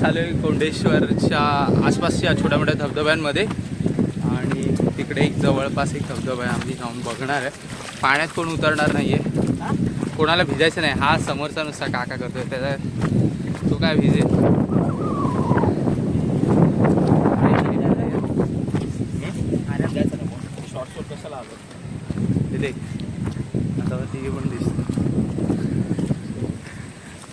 चालू आहे कोंडेश्वरच्या आसपासच्या छोट्या मोठ्या धबधब्यांमध्ये. आणि तिकडे एक जवळपास एक धबधबा आहे आम्ही जाऊन बघणार आहे. पाण्यात कोण उतरणार नाही आहे कोणाला भिजायचं नाही. हा समोरचा नुसता काका करतोय. त्याचा तो काय भिजेल शॉर्ट शॉर्ट कशाला आलो तिथे आता तिघे पण दिसत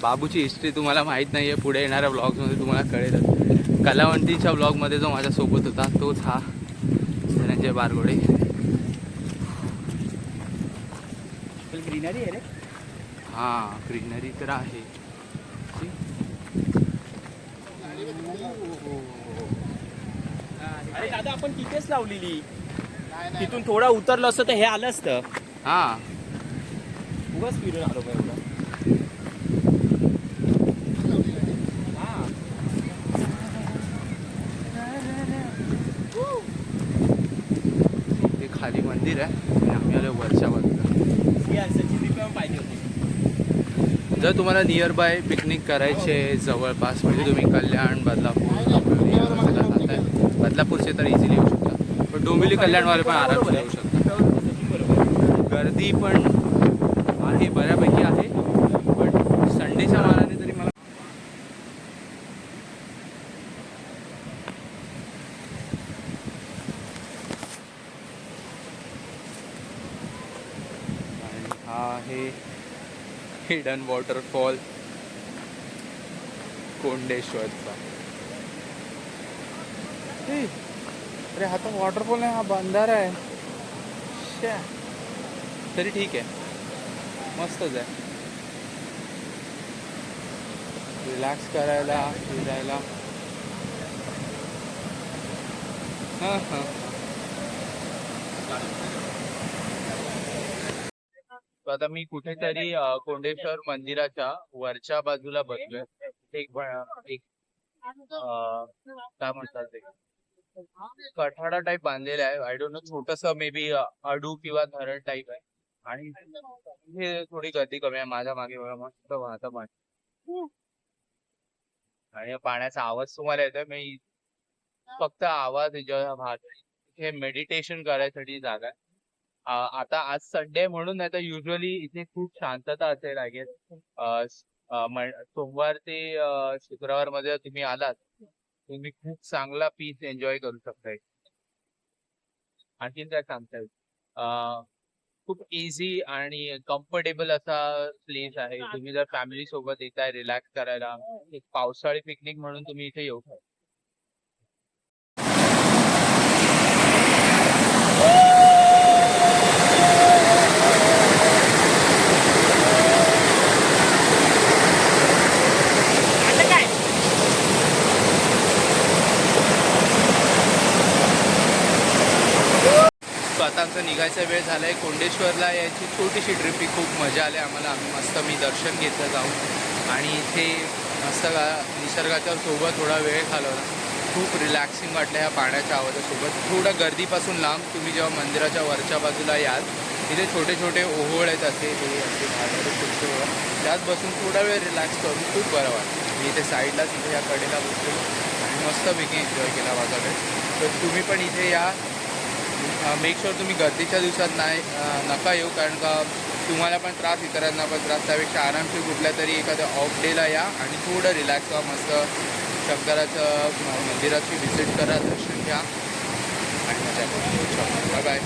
बाबूची हिस्ट्री तुम्हाला माहीत नाही आहे पुढे येणाऱ्या ब्लॉग्समध्ये तुम्हाला कळेलच. कलावंतीच्या ब्लॉगमध्ये जो माझ्यासोबत होता तोच हा धनंजय बारगोडे. ग्रीनरी आहे रे. हां ग्रीनरी तर आहे. अरे दादा आपण तिथेच लावलेली. तिथून थोडा उतरलं असतं तर हे आलं असतं. हां. उगाच फिरून आलो काय एवढं हा. ते खाली मंदिर आहे. आणि आम्ही आलो वरच्या बाजूला. पाहिजे जर तुम्हाला नियर बाय पिकनिक करायचे जवळपास म्हणजे तुम्ही कल्याण बदलापूर बदलापूरचे तर इझिली येऊ शकता. पण डोंबिवली कल्याणवाले पण आरामशीर येऊ शकता बरोबर गर्दी पण आहे बऱ्यापैकी आहे पण संडेच्या मानाने तरी मला आणि हा आहे. हिडन वॉटरफॉल कोंडेश्वरचा. अरे हा तर वॉटरफॉल नाही हा बंधारा आहे. श्या. तरी ठीक आहे. मस्तच आहे. रिलॅक्स करायला फिरायला. हां हां. आता मी कुठेतरी कोंडेश्वर मंदिराच्या वरच्या बाजूला बसलोय. एक काय म्हणतात ते? कठाडा टाईप बांधलेला आहे. आय डोंट नो छोटस मे बी अडू किंवा धरण टाईप आहे. आणि हे थोडी गर्दी कमी आहे. माझ्या मागे बघा मस्त वाहतं पाणी आणि पाण्याचा आवाज तुम्हाला येतोय. मी फक्त आवाज वाहत हे मेडिटेशन करायसाठी जागा आहे. आता आज संडे म्हणून नाही तर युजली इथे खूप शांतता असेल आय गेस सोमवार ते शुक्रवारमध्ये तुम्ही आलात तुम्ही खूप चांगला पीस एन्जॉय करू शकताय आणखीन काय सांगताय खूप इझी आणि कम्फर्टेबल असा प्लेस आहे. तुम्ही जर फॅमिली सोबत येताय रिलॅक्स करायला एक पावसाळी पिकनिक म्हणून तुम्ही इथे येऊ शकता. आता आमचा निघायचा वेळ आहे कोंडेश्वरला यायची छोटीशी ट्रिप ही खूप मजा आली. आम्हाला आम्ही मस्त मी दर्शन घेतलं जाऊन. आणि इथे मस्त निसर्गाच्या सोबत थोडा वेळ घालवला. खूप रिलॅक्सिंग वाटलं ह्या पाण्याच्या आवाजासोबत. थोडं गर्दीपासून लांब तुम्ही जेव्हा मंदिराच्या वरच्या बाजूला याल तिथे छोटे छोटे ओहोळ आहेत असे हे असे भागाचे छोटे ओहोळ. त्यात बसून थोडा वेळ रिलॅक्स करून खूप बरं वाटतं मी इथे साईडलाच इथे या कडेला बसलो. आणि मस्तपैकी एन्जॉय केला माझा वेळ. तर तुम्ही पण इथे या. मेक शुअर तुम्ही गर्दीच्या दिवसात नाही नका येऊ कारण का तुम्हाला पण त्रास इतरांना पण त्रास. त्यापेक्षा आरामशीर कुठल्या तरी एखाद्या ऑफ डेला या आणि थोडं रिलॅक्स व्हा मस्त शंकराचं मंदिराची व्हिजिट करा दर्शन घ्या. आणि मजा करा बाय बाय